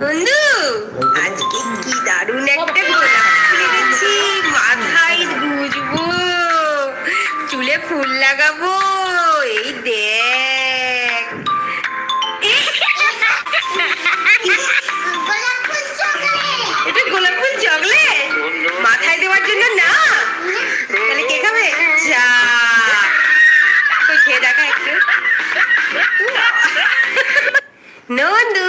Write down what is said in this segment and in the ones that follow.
বন্ধু আজকে কি দারুণ একটা গোলাপ ফুল এনেছি মাথায় গুজবো চুলে ফুল লাগাবো এই দেখ। এটা গোলাপ ফুল চকলেট? মাথায় দেওয়ার জন্য না? তাহলে কে খাবে? চা খেয়ে দেখা একটু। নন্দু।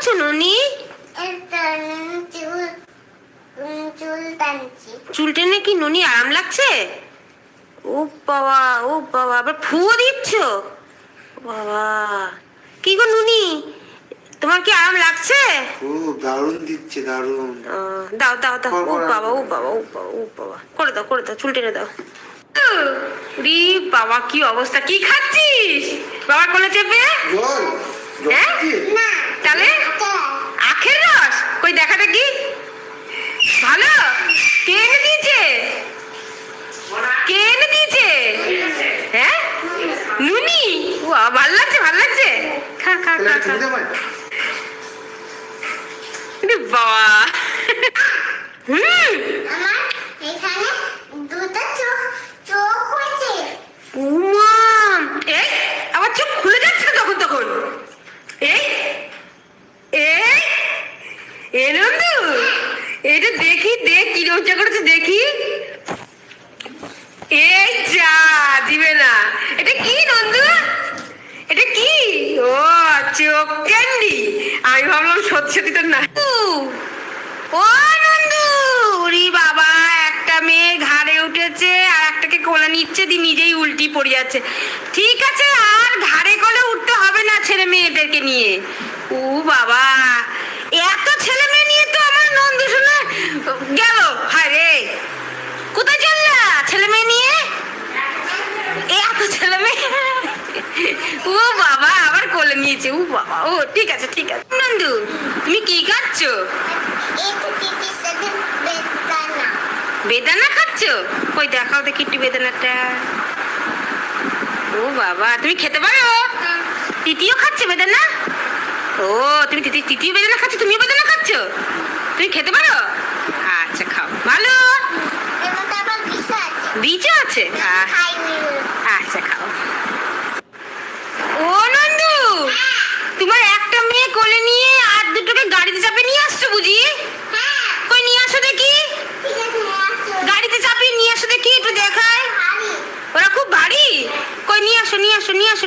করছ ননি? চুল টেনে কি ননি আরাম লাগছে? ও বাবা ও বাবা আবার ফুয়ো দিচ্ছ? বাবা। কি গো নুনি? তোমার কি আরাম লাগছে? খুব দারুণ দিচ্ছে দারুণ। দাও দাও দাও। ও বাবা ও বাবা ও বাবা ও বাবা। করে দাও করে দাও চুল টেনে দাও। রি বাবা কি অবস্থা? কি খাচ্ছিস? বাবার কোলে চেপে? হ্যাঁ? তাহলে রস দেখাটা কি? ভালো। কে এনে দিয়েছে? কে এনে দিয়েছে? হ্যাঁ? নুনি ও ভালো লাগছে ভালো লাগছে। খা খা খা খা। বাবা। হুম আমার এখানে দুটো চোখ চোখ হয়েছে উমা এই আবার চোখ খুলে যাচ্ছে না তখন তখন এই এই এ নন্দু এটা দেখি দেখ কি রোজা করেছে দেখি এই যা দিবে না এটা কি নন্দু এটা কি ও চোখ ক্যান্ডি আমি ভাবলাম সত্যি সত্যি তো না ও নন্দু ওরে বাবা একটা মেয়ে ঘাড়ে উঠেছে আর একটাকে কোলে নিচ্ছে দি নিজেই উল্টি ঠিক আছে আর ঘাড়ে কোলে উঠতে হবে না ছেলে মেয়েদেরকে নিয়ে। ও বাবা এত ছেলে মেয়ে নিয়ে তো আমার নন্দু শুনে গেল। হারে কোথায় চললা ছেলে মেয়ে নিয়ে? এত ছেলে মেয়ে? ও বাবা আবার কোলে নিয়েছে। ও বাবা ও ঠিক আছে ঠিক আছে। নন্দু তুমি কি খাচ্ছ? বেদানা। বেদানা খাচ্ছ? কই দেখাও দেখি একটু বেদানাটা। ও বাবা তুমি খেতে পারো? তৃতীয় খাচ্ছে বেদানা? ও তুমি তৃতীয় তৃতীয় বেদানা খাচ্ছ? তুমিও বেদানা খাচ্ছ? তুমি খেতে পারো? আচ্ছা খাও। ভালো? বীজও আছে আহ, খাইনি আচ্ছা খাও ও নন্দু তোমার একটা মেয়ে কোলে নিয়ে আর দুটোকে গাড়িতে চাপে নিয়ে আসছো বুঝি হ্যাঁ কই নিয়ে আসো দেখি ঠিক আছে আসো গাড়িতে চাপিয়ে নিয়ে আসো দেখি একটু দেখায় ভারী ওরা খুব ভারী কই নিয়ে আসো নিয়ে আসো নিয়ে আসো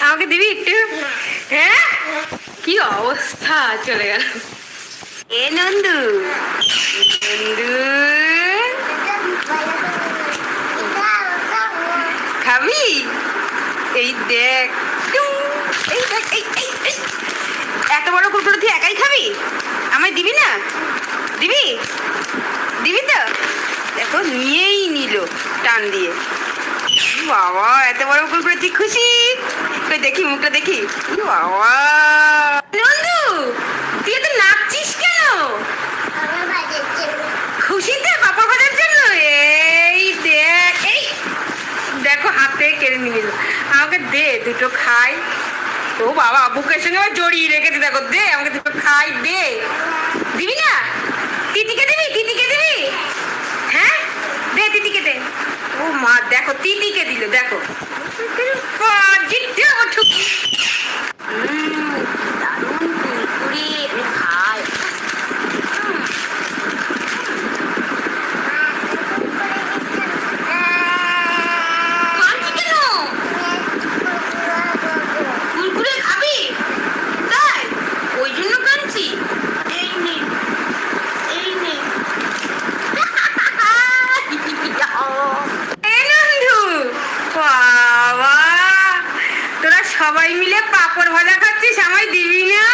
আমাকে দিবি একটু? হ্যাঁ? কি অবস্থা? চলে গেল। এ নন্দু। নন্দু। খাবি? এই দেখ। এই। এত বড় কুকুর তুই একাই খাবি? আমায় দিবি না? দিবি? দিবি তো? দেখো, নিয়েই নিল টান দিয়ে। বাবা, এত বড় কুকুর তুই খুশি? কই দেখি, মুখটা দেখি। বাবা। নন্দু, তুই এত নাচছিস কেন? খুশিতে পাপা ভাজার জন্য? এই দেখ, এই। দেখো, হাতে কেড়ে নিয়ে আমাকে দে, দুটো খাই। ও বাবা, বুকের সঙ্গে আবার জড়িয়ে রেখেছে, দেখো, দে, আমাকে দুটো খাই, দে দিবি না তিতিকে দিবি তিতিকে দিবি হ্যাঁ দে তিতিকে দে ও মা দেখো তিতিকে দিল দেখো জিততে ওঠো দারুণ কুরকুরে আমি খাই কাঁদছি কেন কুরকুরে খাবি তাই ওই জন্য কাঁদছি এই নে এই নে এ নন্দু বাবা তোরা সবাই মিলে পাপড় ভাজা খাচ্ছিস আমায় দিবি না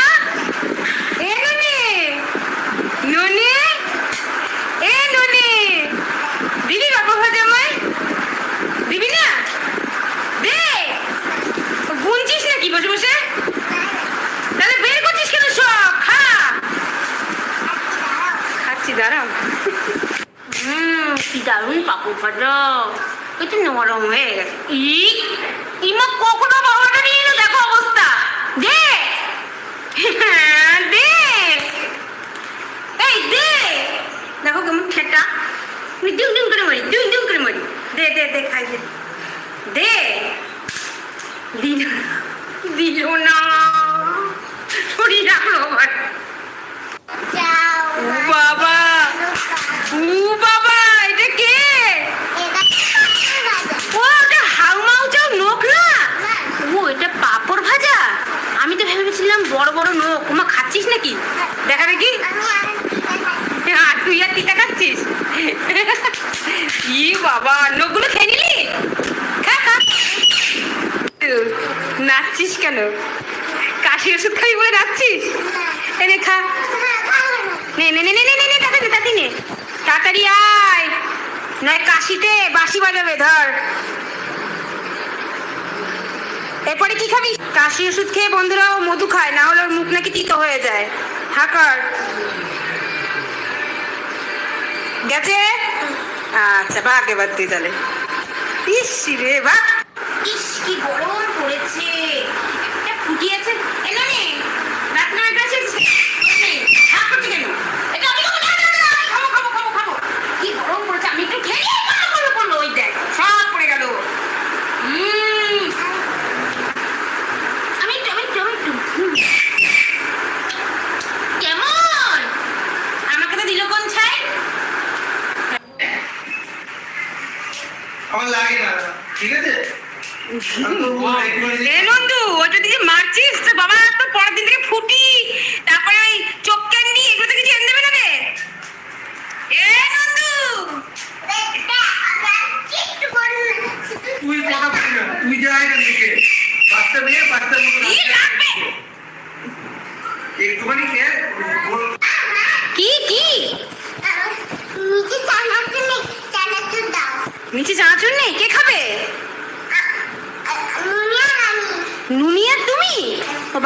এ ননে ননে এ ননে দিবি পাপড় ভাজা আমায় দিবি না দে গুনছিস নাকি বসে বসে তাহলে বের করছিস কেন সব খা খাচ্ছি দাঁড়াও হুম কি দারুণ পাপড় ওই তো নরম হয়ে গেছে ই ইমা কখনো বাবাটা নিয়ে এলো? দেখো অবস্থা। দে হ্যাঁ, দে এই দে দেখো কেমন ঠেটা দুম ডিম করে মারি ডিম ডিম করে মারি। দে দে দে খাই দে দিল দিল না শরীর রাখল আবার ও বাবা ও বাবা এটা কে ও ওটা হাউমাউ চাও নোক না ও এটা পাপড় ভাজা আমি তো ভেবেছিলাম বড় বড় নোক ওমা খাচ্ছিস নাকি দেখা দেখি আর তুই আর তিতা খাচ্ছিস ই বাবা নোকগুলো খেয়ে নিলি খা খা নাচছিস কেন কাশি ওষুধ খাবি বলে নাচছিস এনে খা নে নে নে নে নে নে নে তাড়াতাড়ি নে, তাড়াতাড়ি নে তাড়াতাড়ি আয় নয় কাশিতে বাঁশি বাজাবে, ধর। এরপরে কি খাবি? কাশি ওষুধ খেয়ে বন্ধুরাও মধু খায়, না হলে ওর মুখ নাকি তিতো হয়ে যায়। হাকার গেছে? আচ্ছা ভাগ এবার তুই তাহলে। ইস রে ভাগ ইস, কি গরম পড়েছে। ফুটিয়েছে। নে রাত না এটা আছে হাত করছে কেন এটা আমি খাব না, না, না, আমি খাব খাব খাব খাব কি গরম পড়েছে আমি একটু খেয়ে নিই, পড়ল পড়ল পড়ল ওই দেখ সব পড়ে গেল উম, আমি একটু আমি একটু আমি একটু হুম। কেমন আমাকে তো দিল কোন ছাই আমার লাগে না ঠিক আছে আমি তো বলব একটুখানি এ নন্দু, ও যদি মারছিস? তো বাবা তো পরের দিন থেকে ফুটি। তারপরে ওই চোখ ক্যান্ডি এগুলো তো কিছু এনে দেবে না তুই কথা তুই যা এখান থেকে। বাচ্চা মেয়ে বাচ্চার মতো ই লাগবে একটুখানি খেয়ে বল কি কি নিচে চানাচুর নেই চানাচুর দাও নিচে চানাচুর নেই কে খাবে নুনিয়া আমি নুনি আর তুমি ও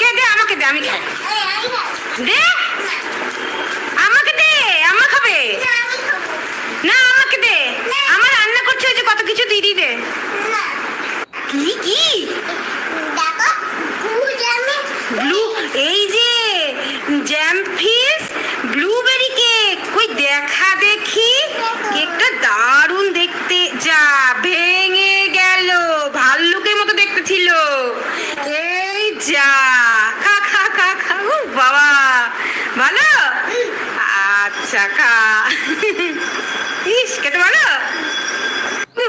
আমাকে দে আমাকে দে আমি খাই। দে। আমাকে দে আমা খাবে। না, আমাকে দে। আমার রান্না করছে যে কত কিছু দিদি দে। কি কি? ব্লু এই যে জ্যাম ফিস ব্লুবেরি কেক কই দেখা দেখি কেকটা দারুণ দেখতে যা ভেঙে গেল ভাল্লুকের মতো দেখতে ছিল এই যা খা খা খা খা উ বাবা ভালো আচ্ছা খা ইস খেতে ভালো উ,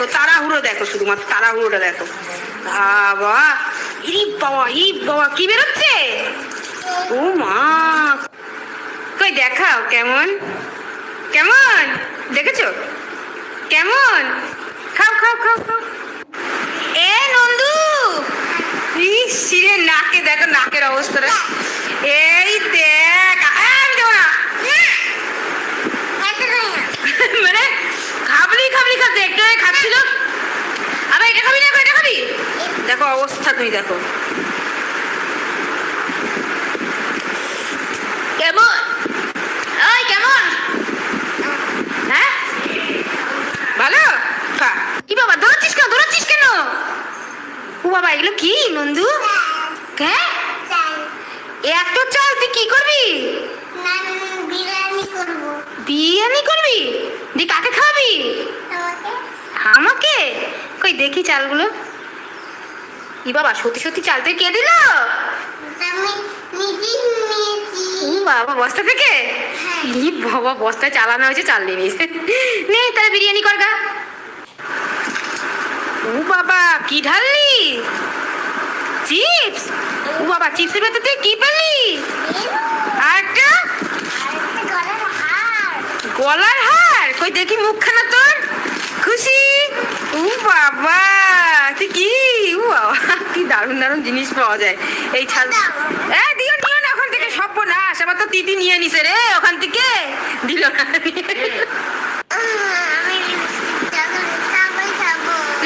দেখো, তাড়াহুড়ো দেখো শুধুমাত্র, তাড়াহুড়োটা দেখো। বাবা, ইরি বাবা ই বাবা, কি বেরোচ্ছে? ও মা। কই, দেখাও, কেমন? কেমন? দেখেছ? কেমন? খাও খাও খাও খাও। এ নন্দু! ইস নাকে দেখো, নাকের অবস্থাটা। এই দেখ আ, আমি দেবো না এটা খাই না। মানে খাবলি খাতে একটু খাচ্ছিল। আবার এটা খাবি না? এটা খাবি? দেখো অবস্থা তুমি দেখো। কেমন? ওই কেমন? হ্যাঁ? ভালো? কি বাবা দৌড়াচ্ছিস কেন? দৌড়াচ্ছিস কেন? ও বাবা এগুলো কি নন্দু? হ্যাঁ। এত চাল তুই কি করবি? বিরিয়ানি করবি। দি কাকে খাওয়াবি তোমাকে? আমাকে কই দেখি চালগুলো? ই বাবা সত্যি সত্যি চাল থেকে কে দিল? বাবা বস্তা থেকে? হ্যাঁ। ই বাবা বস্তায় চালানো হয়েছে চাল নিয়ে নিয়েছে। নে তাহলে বিরিয়ানি কর গা। ও বাবা কি ঢাললি? চিপস? ও বাবা চিপসের ভেতর থেকে কি পেলি? আরেকটা? গলার হার। কই দেখি মুখখানা তোর ও বাবা তুই কি? ও বাবা কি দারুণ দারুণ জিনিস পাওয়া যায়। এই ছাল এ দিও নিও না ওখান থেকে সব না আবার তো তিতি নিয়ে নিছে রে ওখান থেকে। দিল না।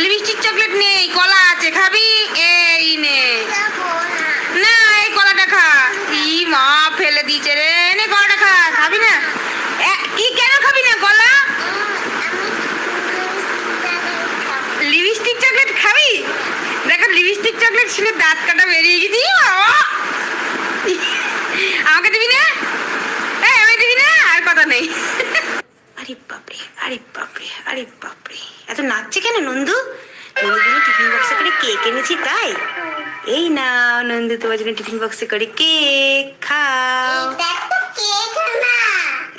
লিপস্টিক চকলেট নেই কলা আছে খাবি? এই নে। না। না এই কলাটা খা। ই মা ফেলে দিয়েছে রে নে কলাটা খা খাবি না এ, কি কেন খাবি না কলা উম, আমি লিপস্টিক চকলেট খাব। লিপস্টিক চকলেট খাবি দেখো লিপস্টিক চকলেট ছিল দাঁত কাটা বেরিয়ে গেছি আমাকে দিবি না? এই আমি দিবি না? আর কথা নেই। আরে বাপরে আরে বাপরে আরে বাপরে। এত নাচছে কেন নন্দু? নন্দুর টিফিন বক্সে করে কেক এনেছি তাই? এই না নন্দু তোমার জন্য টিফিন বক্সে করে কেক খাও। এটা তো কেক না।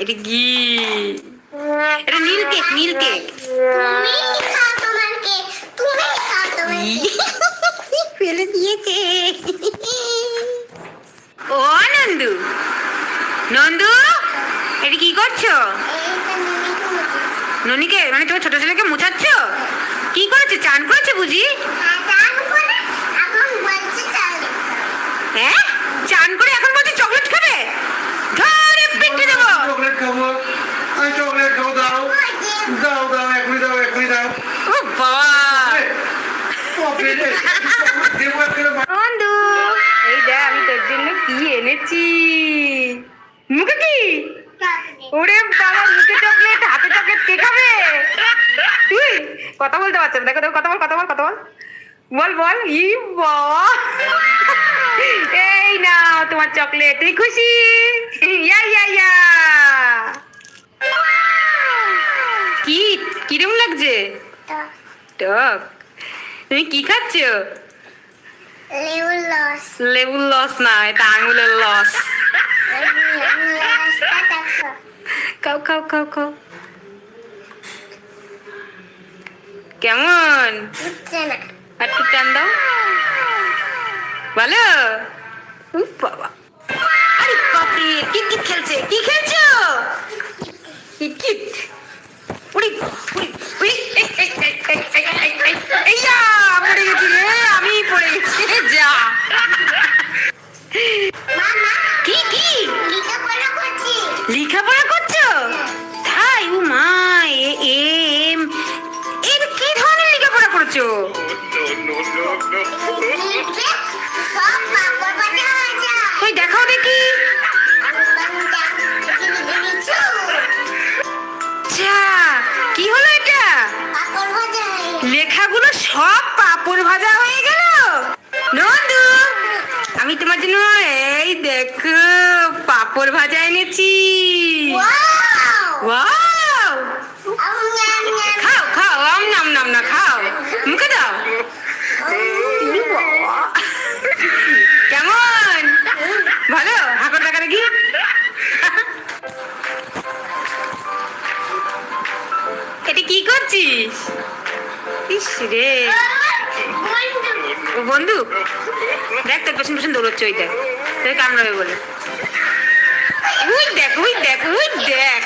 এটা কি এটা নীল কেক নীল কেক। তুমি খাও তোমার কেক। তুমি খাও তোমার কেক। ফেলে দিয়েছে ও নন্দু নন্দু এটা কি করছ ননিকে মানে তোমার ছোট ছেলেকে মুছাচ্ছ কি করেছে চান করেছে বুঝি হ্যাঁ চান করে এখন বলছে চকলেট খাবে ধরে পিটে দেবো চকলেট খাব আমি চকলেট খাব দাও দাও দাও এখনই দাও এখনই দাও ও বাবা বন্ধু এই দেখ আমি তোর জন্য কি এনেছি? মুখে কি? ওরে বাবা মুখে চকলেট হাতে চকলেট কে খাবে? তুই কথা বলতে পারছ না। দেখো দেখো কথা বল কথা বল কথা বল। বল বল। ই বাবা। এই নাও তোমার চকলেট তুই খুশি? ইয়া ইয়া ইয়া। কি? কিরম লাগছে? তো টক। তুমি কি খাচ্ছ? লেবুর লস লেবুর লস না এটা আঙুলের লস খাও খাও খাও খাও। কেমন? একটু টান দাও। ভালো? বাবা। আরে বাপরে কিট কিট খেলছে? কি খেলছো? কিট কিট উড়ি উড়ি উড়ি ইয়া আমি পড়ে যা। কি কি? লেখাপড়া করছ? তাই ও মা এম এর কি ধরনের লেখাপড়া করছ? দেখো পাপড় ভাজা এনেছি. খাও খাও আম নাম নাম না খাও। মুখে দাও। কেমন? ভালো? হাকর দেখা দেখি এটা কি করছিস? ইস রে। বন্ধু? দেখ তোর পেছন পেছন দৌড়চ্ছে, ওই দেখ। তোর কামড়াবে বলে। উই দেখ উই দেখ উই দেখ।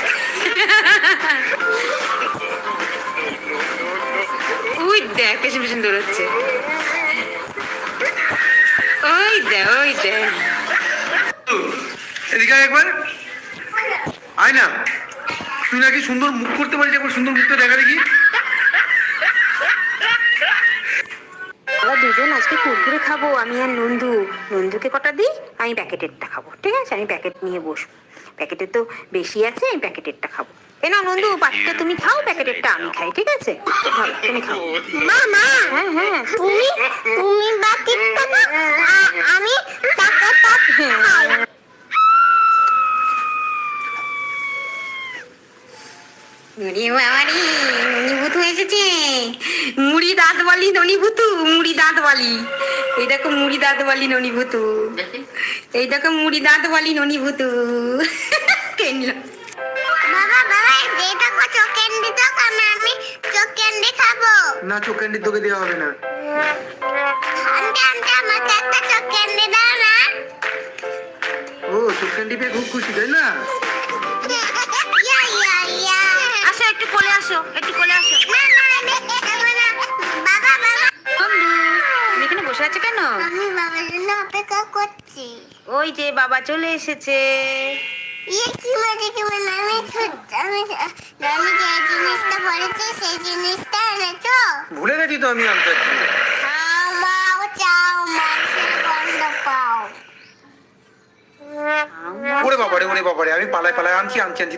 ওই দেখ, পেছন পেছন দৌড়চ্ছে। ওই দেখ ওই দেখ। এদিকে একবার। আয় না। তুই নাকি সুন্দর মুখ করতে পারিস, একবার সুন্দর মুখটা দেখা দেখি। আমরা দুজন আজকে কুরকুরে খাব আমি আর নন্দু। নন্দুকে কটা দিই? আমি প্যাকেটেরটা খাব ঠিক আছে? আমি প্যাকেট নিয়ে বসবো। প্যাকেটে তো বেশি আছে আমি প্যাকেটেরটা খাব। এ না নন্দু বাকিটা তুমি খাও প্যাকেটেরটা আমি খাই ঠিক আছে? তুমি খাও। মা হ্যাঁ হ্যাঁ। তুমি তুমি বাকিটা আমি প্যাকেটটা খাই ননি বাবারি ননি ভুতু এসেছে। মুড়ি দাঁত বালি ননি ভুতু মুড়ি দাঁত বালি এই দেখো মুড়ি দাঁত বালি ননি ভুতু এই দেখো মুড়ি দাঁত বালি ননি ভুতু কেনলো। বাবা বাবা যেটা কো চোখ ক্যান্ডি দাও আমি আমি চোখ ক্যান্ডি খাব। না চোখ ক্যান্ডি তোকে দেওয়া হবে না। আন্টি আন্টি আমাকে একটা চোখ ক্যান্ডি দাও না। ও চোখ ক্যান্ডি পেয়ে খুব খুশি তাই না? একটু কোলে আসো একটু কোলে আসো। আমি খাব না বাবা বাবা বন্ধু তুমি এখানে বসে আছো কেন? আমি বাবার জন্য অপেক্ষা করছি ওই যে বাবা চলে এসেছে। ইয়ে কি মজা কি মজা আমি আমি আমি যে জিনিসটা পড়েছি সেই জিনিসটা এনেছো ভুলে গেছি তো আমি আনতে। আমাও চাও মাছের গন্ধ পাও ওরে বাবারে ওরে বাবারে আমি পালায় পালায় আনছি আনছি আনছি।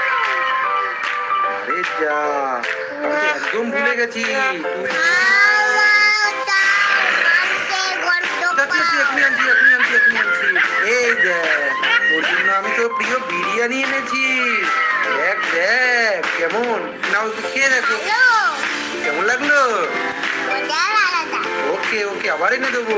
আরে যা আমি তো একদম ভুলে গেছি। তুই এই দেখ তোর জন্য আমি তো প্রিয় বিরিয়ানি এনেছি। দেখ দেখ কেমন? নাও একটু খেয়ে দেখো। কেমন লাগল? ওকে ওকে আবার এনে দেবো।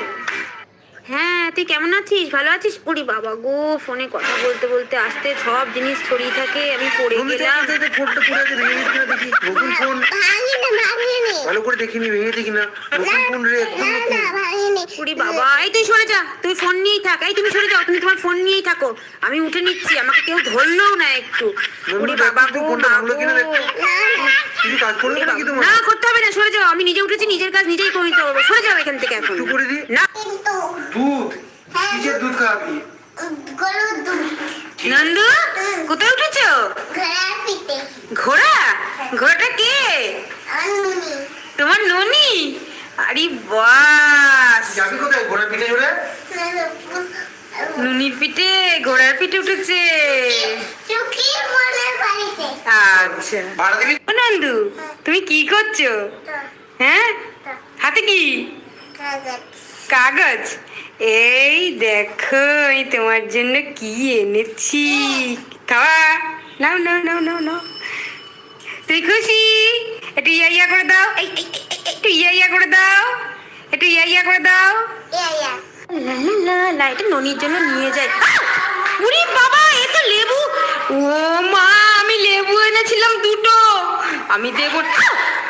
তুই কেমন আছিস? ভালো আছিস? ওরে বাবা গো ফোনে কথা বলতে বলতে আসতে সব জিনিস ছড়িয়ে থাকে আমি পড়ে গেলাম। ফোনটা পড়ে আছে ভেঙে দেখি নতুন ফোন। ভাঙিনি ভাঙিনি ভালো করে দেখিনি নতুন ফোন রে একদম না নতুন। না ভাঙিনি ওরে বাবা এই তুই সরে যা তুই ফোন নিয়েই থাক এই তুমি সরে যাও তুমি তোমার ফোন নিয়েই থাকো। আমি উঠে নিচ্ছি আমাকে কেউ ধরলেও না একটু। ওরে বাবা গো দেখ। না করতে হবে না সরে যাও আমি নিজে উঠেছি নিজের কাজ নিজেই করে নিতে পারব সরে যাও এখান থেকে এখন। একটু করে দি। না। দুধ। কিসের দুধ খাওয়াবি? গরুর দুধ। নন্দু কোথায় উঠেছো? ঘোড়ার পিঠে। ঘোড়া? ঘোড়াটা কে? তোমার ননি? আরে বাস। যাবি কোথায়? ঘোড়ার পিঠে চড়ে? নুনির পিঠে ঘোড়ার পিঠে উঠেছে। আচ্ছা। নন্দু তুমি কি করছ? হ্যাঁ? হাতে কি? কাগজ। কাগজ? এই দেখো আমি তোমার জন্য কি এনেছি? খাওয়া? নাও নাও নাও নাও নাও। তুই খুশি? একটু ইয়া ইয়া করে দাও। একটু ইয়া ইয়া করে দাও। একটু ইয়া ইয়া করে দাও। লা লা লা এটা ননির জন্য নিয়ে যাই। উরি বাবা এ তো লেবু। ও মা আমি লেবু এনেছিলাম দুটো। আমি দেবো!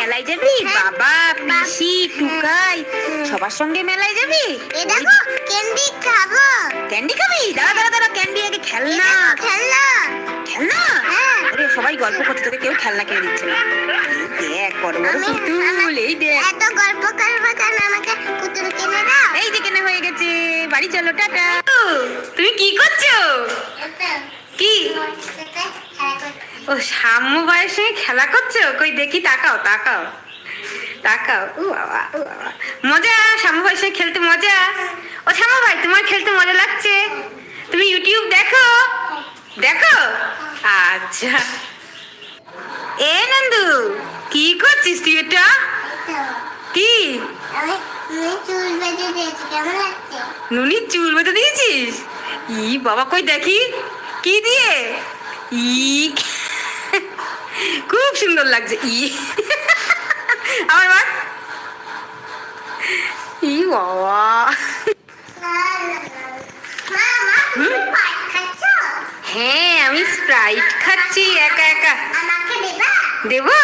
মেলায় যাবি? হ্যাঁ। বাবা পিসি টুকাই সবার সঙ্গে মেলায় যাবি? এ দেখো ক্যান্ডি খাব। ক্যান্ডি খাবি? দাঁড়া দাঁড়া দাঁড়া ক্যান্ডি আগে খেলনা। খেলনা। খেলনা? হ্যাঁ। ওরে সবাই গল্প করছে তোকে কেউ খেলনা কিনে দিচ্ছে না। এই দেখ বড় বড় পুতুল এই দেখ। এত গল্প করব কেন? আমাকে পুতুল কিনে দাও। এই যে কেনা হয়ে গেছে বাড়ি চলো টাটা। তুমি কি করছ? কি? ও সাম্য ভাইয়ের সঙ্গে খেলা করছ? কই দেখি, তাকাও তাকাও। তাকাও। ও বাবা ও বাবা। মজা শ্যামু ভাইয়ের সঙ্গে খেলতে মজা। ও শ্যামু ভাই, তোমার খেলতে মজা লাগছে? তুমি ইউটিউব দেখো? দেখো? আচ্ছা। এ নন্দু, কি করছিস তুই এটা? কি? নুনির চুল বেঁধে দিয়েছিস? ই বাবা, কই দেখি? কি দিয়ে? ই খুব সুন্দর লাগছে। ই। আমার মা ই বাবা। হ্যাঁ আমি স্প্রাইট খাচ্ছি, একা একা। দেবা?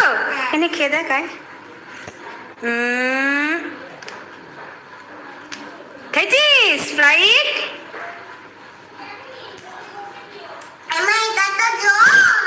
এনে খেয়ে দেখায় খাইছিস স্প্রাইট আমার কত জোর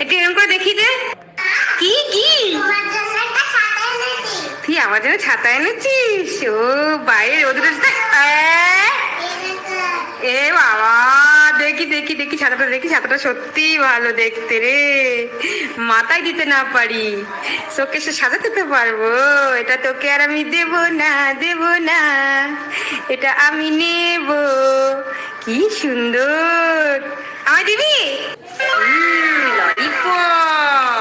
একটু এরকম করে দেখি দে। কি কি? তুই আমার জন্য ছাতা এনেছিস? ও, বাইরে রোদ্রে। এ বাবা, দেখি দেখি দেখি ছাতাটা দেখি ছাতাটা সত্যি ভালো দেখতে রে। মাথায় দিতে না পারি। তোকে সে সাজাতে তো পারব। এটা তোকে আর আমি দেব না দেব না। এটা আমি নেব। কি সুন্দর। আমায় দিবি? 哇